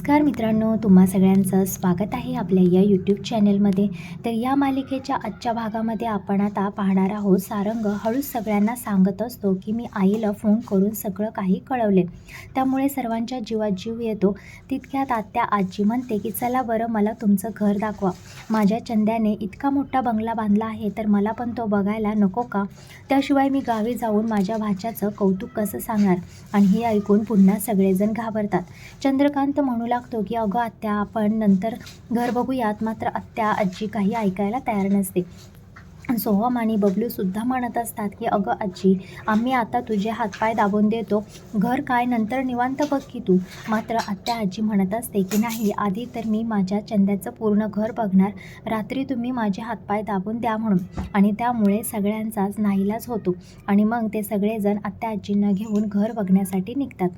नमस्कार मित्रांनो तुम्हा सगळ्यांचं स्वागत आहे आपल्या या यूट्यूब चॅनलमध्ये तर या मालिकेच्या आजच्या भागामध्ये आपण आता पाहणार आहोत सारंग हळूच सगळ्यांना सांगत असतो की मी आईला फोन करून सगळं काही कळवले. त्यामुळे सर्वांच्या जीवात जीव येतो. तितक्यात आत्या आजी म्हणते की चला बरं मला तुमचं घर दाखवा. माझ्या चंद्याने इतका मोठा बंगला बांधला आहे तर मला पण तो बघायला नको का? त्याशिवाय मी गावी जाऊन माझ्या भाच्याचं कौतुक कसं सांगणार? आणि हे ऐकून पुन्हा सगळेजण घाबरतात. चंद्रकांत म्हणून लागतो की अगं आत्या आपण नंतर घर बघूयात मात्र आत्या आजी काही ऐकायला तयार नसते. सोहम आणि बबलूसुद्धा म्हणत असतात की अगं आजी आम्ही आता तुझे हातपाय दाबून देतो. घर काय नंतर निवांत बघ की तू. मात्र आत्या आजी म्हणत असते की नाही आधी तर मी माझ्या चंद्याचं पूर्ण घर बघणार. रात्री तुम्ही माझे हातपाय दाबून द्या म्हणून. आणि त्यामुळे सगळ्यांचाच नाईलाज होतो. आणि मग ते सगळेजण आत्या आजींना घेऊन घर बघण्यासाठी निघतात.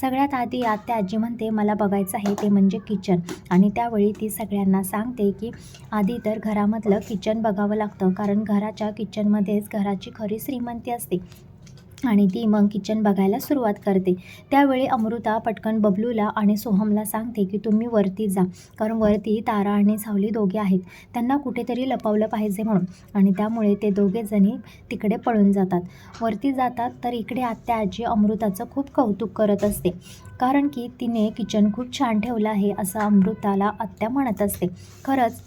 सगळ्यात आधी आत्या आजी म्हणते मला बघायचं आहे ते म्हणजे किचन. आणि त्यावेळी ती सगळ्यांना सांगते की आधी तर घरामधलं किचन बघावं लागतं. कारण घराच्या किचनमध्येच घराची खरी श्रीमंती असते. आणि ती मग किचन बघायला सुरुवात करते. त्यावेळी अमृता पटकन बबलूला आणि सोहमला सांगते की तुम्ही वरती जा कारण वरती तारा आणि सावली दोघे आहेत. त्यांना कुठेतरी लपवलं पाहिजे म्हणून. आणि त्यामुळे ते दोघेजणी तिकडे पळून जातात. वरती जातात तर इकडे आत्या आजी अमृताचं खूप कौतुक करत असते. कारण की तिने किचन खूप छान ठेवलं आहे असं अमृताला आत्या म्हणत असते. खरंच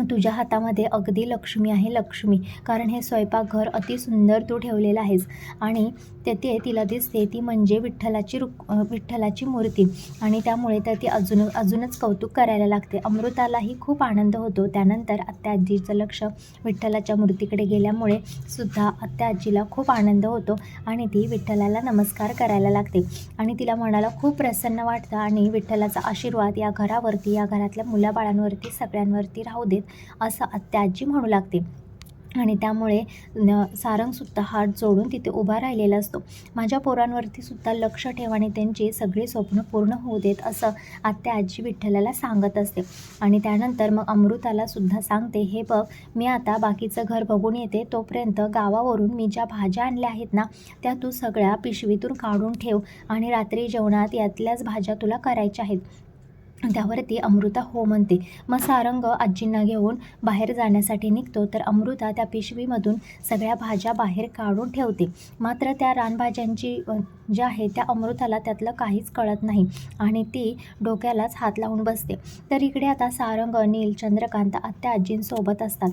तुझ्या हातामध्ये अगदी लक्ष्मी आहे लक्ष्मी. कारण हे स्वयंपाकघर अति सुंदर तू ठेवलेलं आहेस. आणि तेथे तिला दिसते ती म्हणजे विठ्ठलाची रुक विठ्ठलाची मूर्ती. आणि त्यामुळे तर ती अजून अजूनच कौतुक करायला लागते. अमृतालाही खूप आनंद होतो. त्यानंतर आत्या आजीचं लक्ष विठ्ठलाच्या मूर्तीकडे गेल्यामुळे सुद्धा आत्या आजीला खूप आनंद होतो आणि ती विठ्ठलाला नमस्कार करायला लागते. आणि तिला मनाला खूप प्रसन्न वाटतं आणि विठ्ठलाचा आशीर्वाद या घरावरती या घरातल्या मुलाबाळांवरती सगळ्यांवरती राहू देत असं आत्या आजी म्हणू लागते. आणि त्यामुळे सारंगसुद्धा हात जोडून तिथे उभा राहिलेला असतो. माझ्या पोरांवरती सुद्धा लक्ष ठेवा आणि त्यांची सगळी स्वप्न पूर्ण होऊ देत असं आत्या आजी विठ्ठलाला सांगत असते. आणि त्यानंतर मग अमृताला सुद्धा सांगते हे बघ मी आता बाकीचं घर बघून येते. तोपर्यंत गावावरून मी ज्या भाज्या आणल्या आहेत ना त्या तू सगळ्या पिशवीतून काढून ठेव आणि रात्री जेवणात यातल्याच भाज्या तुला करायच्या आहेत. त्यावरती अमृता हो म्हणते. मग सारंग आजींना घेऊन बाहेर जाण्यासाठी निघतो. तर अमृता त्या पिशवीमधून सगळ्या भाज्या बाहेर काढून ठेवते. मात्र त्या रानभाज्यांची ज्या आहे त्या अमृताला त्यातलं काहीच कळत नाही आणि ती डोक्यालाच हात लावून बसते. तर इकडे आता सारंग नील चंद्रकांत आत्या आजींसोबत असतात.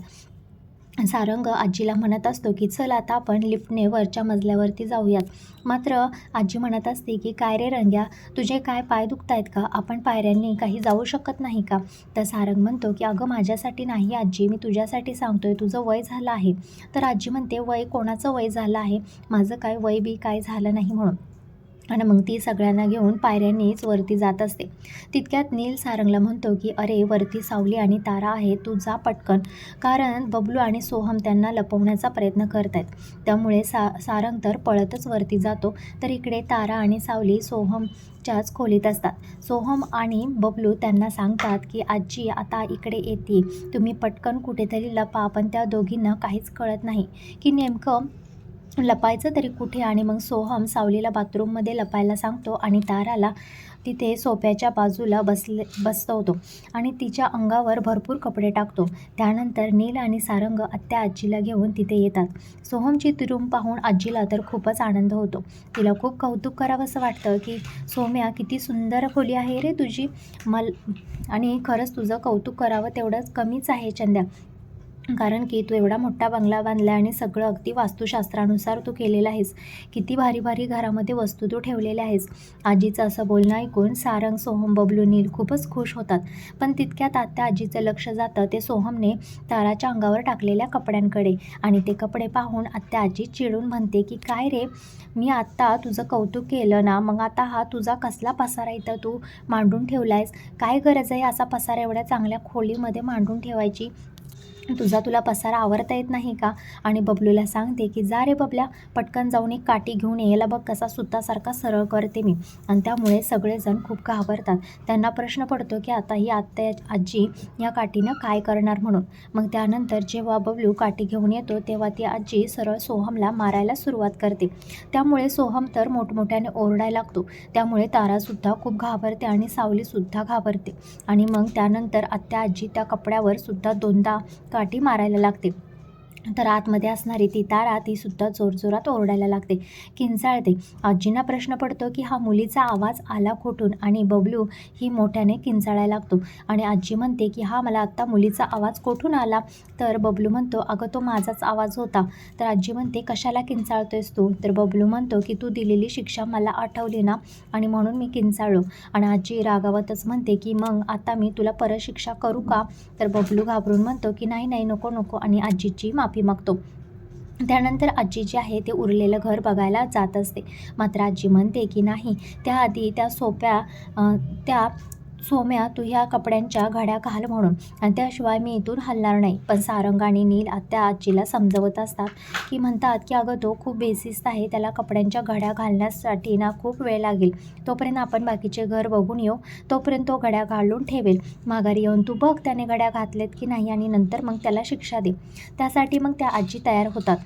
सारंग आजीला म्हणत असतो की चल आता आपण लिफ्टने वरच्या मजल्यावरती जाऊयात. मात्र आजी म्हणत असते की काय रे रंग्या तुझे काय पाय दुखत आहेत का? आपण पायऱ्यांनी काही जाऊ शकत नाही का? तर सारंग म्हणतो की अगं माझ्यासाठी नाही आजी मी तुझ्यासाठी सांगतोय तुझं वय झालं आहे. तर आजी म्हणते वय कोणाचं वय झालं आहे? माझं काय वय बी काय झालं नाही म्हणून. आणि मग ती सगळ्यांना घेऊन पायऱ्यांनीच वरती जात असते. तितक्यात नील सारंगला म्हणतो की अरे वरती सावली आणि तारा आहे तू जा पटकन. कारण बबलू आणि सोहम त्यांना लपवण्याचा प्रयत्न करत आहेत त्यामुळे सा सारंग तर पळतच वरती जातो तर इकडे तारा आणि सावली सोहमच्याच खोलीत असतात. सोहम आणि बबलू त्यांना सांगतात की आजी आता इकडे येते. तुम्ही पटकन कुठेतरी लपा पण त्या दोघींना काहीच कळत नाही. की नेमकं लपायचं तरी कुठे आणि मग सोहम सावलीला बाथरूममध्ये लपायला सांगतो आणि ताराला तिथे सोप्याच्या बाजूला बसले बसवतो आणि तिच्या अंगावर भरपूर कपडे टाकतो. त्यानंतर नील आणि सारंग आत्या आजीला घेऊन तिथे येतात. सोहमची ती रूम पाहून आजीला तर खूपच आनंद होतो. तिला खूप कौतुक करावंसं वाटतं की सोम्या किती सुंदर खोली आहे रे तुझी. मल आणि खरंच तुझं कौतुक करावं तेवढंच कमीच आहे चंद्या. कारण की तू एवढा मोठा बंगला बांधला आणि सगळं अगदी वास्तुशास्त्रानुसार तू केलेलं आहेस. किती भारी भारी घरामध्ये वस्तू तू ठेवलेल्या आहेस. आजीचं असं बोलणं ऐकून सारंग सोहम बबलू नील खूपच खुश होतात. पण तितक्यात आत्या आजीचं लक्ष जातं ते सोहमने ताराच्या अंगावर टाकलेल्या कपड्यांकडे आणि ते कपडे पाहून आत्या आजी चिडून म्हणते की काय रे मी आत्ता तुझं कौतुक केलं ना मग आता हा तुझा कसला पसारा इथं तू मांडून ठेवला आहेस काय गरज आहे असा पसारा एवढ्या चांगल्या खोलीमध्ये मांडून ठेवायची? तुझा तुला पसारा आवरता येत नाही का? आणि बबलूला सांगते की जा रे बबल्या पटकन जाऊन एक काठी घेऊन यायला बघ कसा सुतासारखा सरळ करते मी. आणि त्यामुळे सगळेजण खूप घाबरतात. त्यांना प्रश्न पडतो की आता ही आत्या आजी या काठीनं काय करणार म्हणून? मग त्यानंतर जेव्हा बबलू काठी घेऊन येतो तेव्हा ती आजी सरळ सोहमला मारायला सुरुवात करते. त्यामुळे सोहम तर मोठमोठ्याने ओरडायला लागतो. त्यामुळे तारासुद्धा खूप घाबरते आणि सावलीसुद्धा घाबरते. आणि मग त्यानंतर आत्या आजी त्या कपड्यावर सुद्धा दोनदा पाठी मारायला लागते. तर आतमध्ये असणारी ती तारा तीसुद्धा जोरजोरात ओरडायला लागते किंचाळते. आजींना प्रश्न पडतो की हा मुलीचा आवाज आला कुठून आणि बबलू ही मोठ्याने किंचाळायला लागतो. आणि आजी म्हणते की हा मला आत्ता मुलीचा आवाज कोठून आला? तर बबलू म्हणतो अगं तो माझाच आवाज होता. तर आजी म्हणते कशाला किंचाळतोयस तू? तर बबलू म्हणतो की तू दिलेली शिक्षा मला आठवली ना आणि म्हणून मी किंचाळलो. आणि आजी रागावतच म्हणते की मग आता मी तुला परत शिक्षा करू का? तर बबलू घाबरून म्हणतो की नाही नाही नको नको. आणि आजीची माफी मागतो. त्यानंतर आजी जी आहे ते उरलेलं घर बघायला जात असते. मात्र आजी म्हणते की नाही त्याआधी त्या सोप्या त्या सोम्या तू ह्या कपड्यांच्या घड्या घाल म्हणून. आणि त्याशिवाय मी इथून हलणार नाही. पण सारंग आणि नील त्या आजीला समजवत असतात. की म्हणतात की अगं तो खूप बेसिस्त आहे. त्याला कपड्यांच्या घड्या घालण्यासाठी ना खूप वेळ लागेल. तोपर्यंत आपण बाकीचे घर बघून येऊ. तोपर्यंत तो घड्या घालून ठेवेल. माघारी येऊन तू बघ त्याने घड्या घातलेत की नाही आणि नंतर मग त्याला शिक्षा दे. त्यासाठी मग त्या आजी तयार होतात.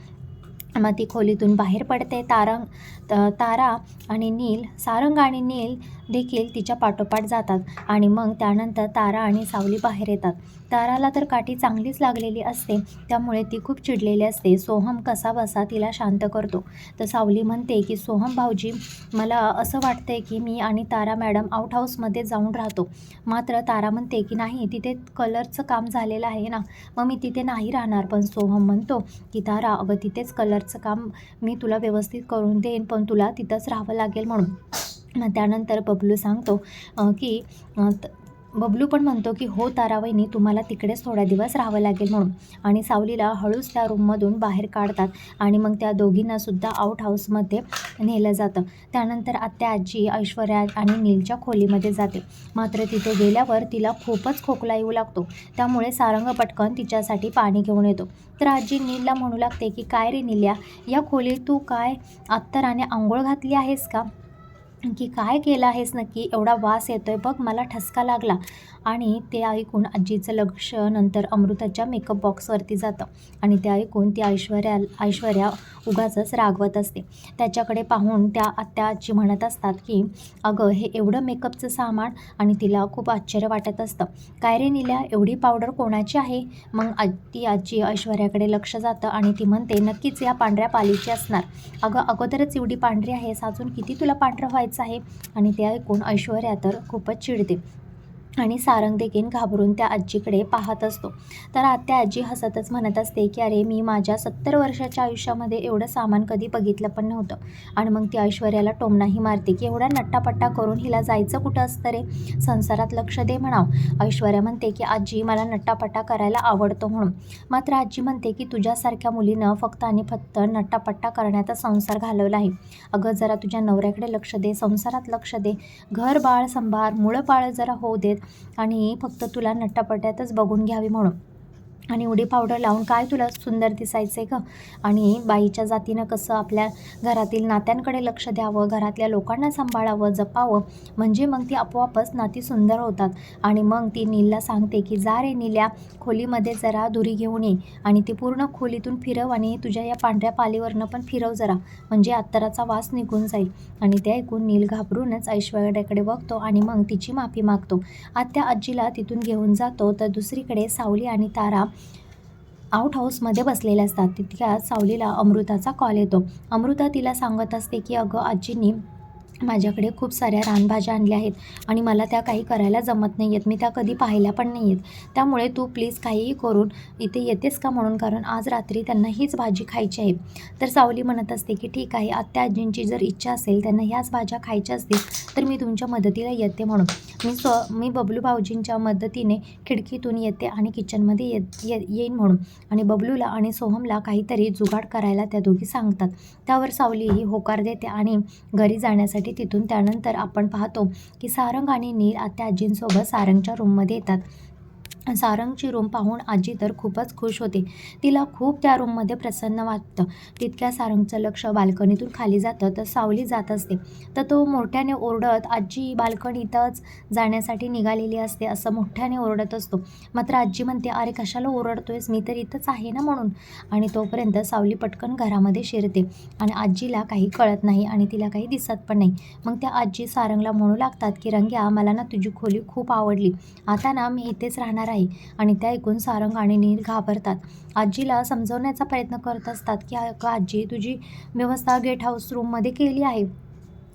मग ती खोलीतून बाहेर पडते. तारंग त- तारा आणि नील सारंग आणि नील देखील तिच्या पाठोपाठ जातात आणि मग त्यानंतर तारा आणि सावली बाहेर येतात. ताराला तर काठी चांगलीच लागलेली असते त्यामुळे ती खूप चिडलेली असते. सोहम कसा बसा तिला शांत करतो. तर सावली म्हणते की सोहम भाऊजी मला असं वाटतंय की मी आणि तारा मॅडम आउट हाऊसमध्ये जाऊन राहतो. मात्र तारा म्हणते की नाही तिथे कलरचं काम झालेलं आहे ना मग मी तिथे नाही राहणार. पण सोहम म्हणतो की तारा अगं तिथेच कलरचं काम मी तुला व्यवस्थित करून देईन पण तुला तिथंच राहावं लागेल म्हणून. त्यानंतर बबलू सांगतो की त- बबलू पण म्हणतो की हो तारावहिनी तुम्हाला तिकडेच थोड्या दिवस राहावं लागेल म्हणून. आणि सावलीला हळूच त्या रूममधून बाहेर काढतात आणि मग त्या दोघींनासुद्धा आउट हाऊसमध्ये नेलं जातं. त्यानंतर आत्या आजी ऐश्वर्या आणि नीलच्या खोलीमध्ये जाते. मात्र तिथे गेल्यावर तिला खूपच खोकला येऊ लागतो. त्यामुळे सारंग पटकन तिच्यासाठी पाणी घेऊन येतो. तर आजी नीलला म्हणू लागते की काय रे नील्या या खोलीत तू काय अत्तराने आंघोळ घातली आहेस का? की काय केलं आहेस नक्की? एवढा वास येतो आहे बघ मला ठसका लागला. आणि ते ऐकून आजीचं लक्ष नंतर अमृताच्या मेकअप बॉक्सवरती जातं. आणि ते ऐकून ती ऐश्वर्या ऐश्वर्या उगाचच रागवत असते. त्याच्याकडे पाहून त्या आत्या आजी म्हणत असतात की अगं हे एवढं मेकअपचं सामान आणि तिला खूप आश्चर्य वाटत असतं. काय रे निल्या एवढी पावडर कोणाची आहे? मग आ ती आजी ऐश्वर्याकडे लक्ष जातं आणि ती म्हणते नक्कीच या पांढऱ्या पालीची असणार. अगं अगोदरच एवढी पांढरी आहेस. अजून किती तुला पांढरं व्हायचं आहे? आणि ते ऐकून ऐश्वर्या तर खूपच चिडते. आणि सारंग देखील घाबरून त्या आजीकडे पाहत असतो. तर आत्या आजी हसतच म्हणत असते की अरे मी माझ्या सत्तर वर्षाच्या आयुष्यामध्ये एवढं सामान कधी बघितलं पण नव्हतं. आणि मग ती ऐश्वर्याला टोमणाही मारते की एवढा नट्टापट्टा करून हिला जायचं कुठं असतं रे? संसारात लक्ष दे म्हणाव. ऐश्वर्या म्हणते की आजी मला नट्टापट्टा करायला आवडतो म्हणून. मात्र आजी म्हणते की तुझ्यासारख्या मुलीनं फक्त आणि फक्त नट्टापट्टा करण्याचा संसार घालवला आहे. अगं जरा तुझ्या नवऱ्याकडे लक्ष दे संसारात लक्ष दे. घर बाळ संभार मुळं बाळ जरा होऊ देत. आणि फक्त तुला नट्टापट्ट्यातच बघून घ्यावी म्हणून. आणि उडी पावडर लावून काय तुला सुंदर दिसायचं आहे गं? आणि बाईच्या जातीनं कसं आपल्या घरातील नात्यांकडे लक्ष द्यावं घरातल्या लोकांना सांभाळावं जपावं? म्हणजे मग ती आपोआपच नाती सुंदर होतात. आणि मग ती नीलला सांगते की जा रे नील्या खोलीमध्ये जरा दुरी घेऊन ये आणि ती पूर्ण खोलीतून फिरव आणि तुझ्या या पांढऱ्या पालीवरनं पण फिरव जरा. म्हणजे अत्तराचा वास निघून जाईल. आणि ते ऐकून नील घाबरूनच ऐश्वर्याकडे बघतो आणि मग तिची माफी मागतो. आत्या आजीला तिथून घेऊन जातो तर दुसरीकडे सावली आणि तारा आउट हाऊसमध्ये बसलेले असतात. तितक्या सावलीला अमृताचा कॉल येतो. अमृता तिला सांगत असते की अगं आजींनी माझ्याकडे खूप साऱ्या रानभाज्या आणल्या आहेत आणि मला त्या काही करायला जमत नाही आहेत. मी त्या कधी पाहिल्या पण नाही आहेत. त्यामुळे तू प्लीज काहीही करून इथे येतेस का म्हणून? कारण आज रात्री त्यांना हीच भाजी खायची आहे. तर सावली म्हणत असते की ठीक आहे आत्या आजींची जर इच्छा असेल त्यांना ह्याच भाज्या खायच्या असतील तर मी तुमच्या मदतीला येते म्हणून. मी स्व मी बबलू भाऊजींच्या मदतीने खिडकीतून येते आणि किचनमध्ये येत ये येईन म्हणून. आणि बबलूला आणि सोहमला काहीतरी जुगाड करायला त्या दोघी सांगतात. त्यावर सावली ही होकार देते आणि घरी जाण्यासाठी तिथून त्यानंतर आपण पाहतो की सारंग आणि नील आत्या आजींसोबत सारंगच्या रूममध्ये येतात. सारंगची रूम पाहून आजी तर खूपच खुश होते. तिला खूप त्या रूममध्ये प्रसन्न वाटतं. तितक्या सारंगचं लक्ष बाल्कनीतून खाली जातं तर सावली जात असते. तर तो मोठ्याने ओरडत आजी बाल्कनीतच जाण्यासाठी निघालेली असते असं मोठ्याने ओरडत असतो. मात्र आजी म्हणते अरे कशाला ओरडतोयस? मी तर इथंच आहे ना म्हणून. आणि तोपर्यंत सावली पटकन घरामध्ये शिरते. आणि आजीला काही कळत नाही आणि तिला काही दिसत पण नाही. मग त्या आजी सारंगला म्हणू लागतात की रंग्या मला ना तुझी खोली खूप आवडली. आता ना मी इथेच राहणार आहे आणि ते ऐकून सारंग आणि नीर घाबरतात. आजीला समजवण्याचा प्रयत्न करत असतात की आजी तुझी व्यवस्था गेट हाऊस रूममध्ये केली आहे.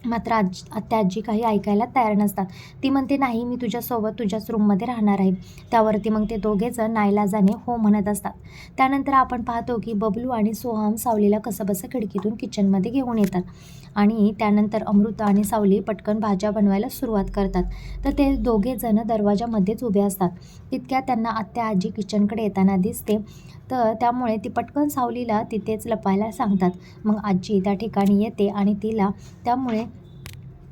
मात्र आज आत्या आजी काही ऐकायला तयार नसतात. ती म्हणते नाही मी तुझ्यासोबत तुझ्याच रूममध्ये राहणार आहे. त्यावरती मग ते दोघेजण नाईलाजाने हो म्हणत असतात. त्यानंतर आपण पाहतो की बबलू आणि सोहम सावलीला कसंबसं खिडकीतून किचनमध्ये घेऊन येतात. आणि त्यानंतर अमृता आणि सावली पटकन भाज्या बनवायला सुरुवात करतात. तर ते दोघेजण दरवाजामध्येच उभे असतात. तितक्या त्यांना आत्या आजी किचनकडे येताना दिसते. तर त्यामुळे ती पटकन सावलीला तिथेच लपायला सांगतात. मग आजी त्या ठिकाणी येते आणि तिला त्यामुळे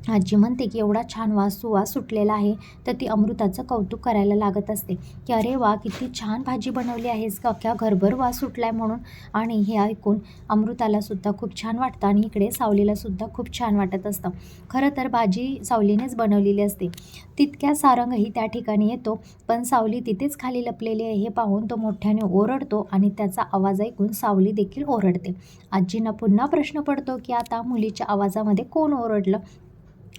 आजी म्हणते की एवढा छान वास सुवास सुटलेला आहे तर ती अमृताचं कौतुक करायला लागत असते. की अरे वा किती छान भाजी बनवली आहेस का अख्ख्या घरभर वास सुटलाय म्हणून. आणि हे ऐकून अमृतालासुद्धा खूप छान वाटतं आणि इकडे सावलीलासुद्धा खूप छान वाटत असतं. खरं तर भाजी सावलीनेच बनवलेली असते. तितक्या सारंगही त्या ठिकाणी येतो पण सावली तिथेच खाली लपलेली आहे हे पाहून तो मोठ्याने ओरडतो आणि त्याचा आवाज ऐकून सावली देखील ओरडते. आजींना पुन्हा प्रश्न पडतो की आता मुलीच्या आवाजामध्ये कोण ओरडलं?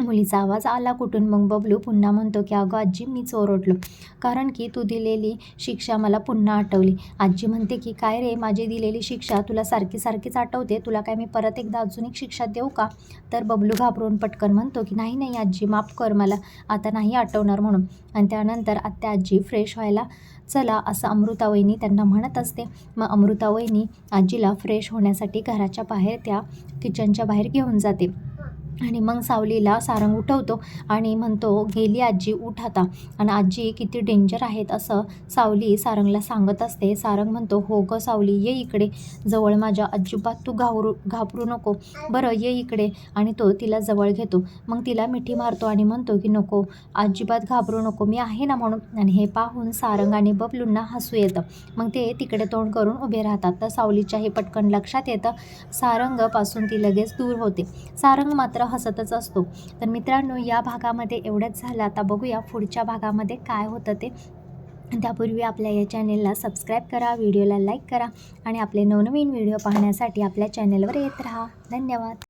मुलीचा आवाज आला कुठून? मग बबलू पुन्हा म्हणतो की अगं आजी मी चोरडलो. कारण की तू दिलेली शिक्षा मला पुन्हा आठवली. आजी म्हणते की काय रे माझी दिलेली शिक्षा तुला सारखी सारखीच आठवते? तुला काय मी परत एकदा अजून एक शिक्षा देऊ का? तर बबलू घाबरून पटकन म्हणतो की नाही नाही आजी माफ कर मला. आता नाही आठवणार म्हणून. आणि त्यानंतर आत्या आजी फ्रेश व्हायला चला असं अमृतावहिनी त्यांना म्हणत असते. मग अमृतावहिनी आजीला फ्रेश होण्यासाठी घराच्या बाहेर त्या किचनच्या बाहेर घेऊन जाते. आणि मग सावलीला सारंग उठवतो आणि म्हणतो गेली आजी उठ आता. आणि आजी किती डेंजर आहेत असं सावली सारंगला सांगत असते. सारंग म्हणतो हो गं सावली ये इकडे. जवळ माझ्या अजिबात तू घाबरू घाबरू नको. बरं ये इकडे. आणि तो तिला जवळ घेतो. मग तिला मिठी मारतो आणि म्हणतो की नको अजिबात घाबरू नको. मी आहे ना म्हणून. आणि हे पाहून सारंग आणि बबलूंना हसू येतं. मग ते तिकडे तोंड करून उभे राहतात. तर सावलीच्या हे पटकन लक्षात येतं. सारंगपासून ती लगेच दूर होते. सारंग मात्र हसतच असतो. तर मित्रांनो या भागामध्ये एवढंच झालं. आता बघूया पुढच्या भागामध्ये काय होतं ते. त्यापूर्वी आपल्या या चॅनेलला सबस्क्राईब करा व्हिडिओला लाईक करा आणि आपले नवनवीन व्हिडिओ पाहण्यासाठी आपल्या चॅनेलवर येत राहा. धन्यवाद.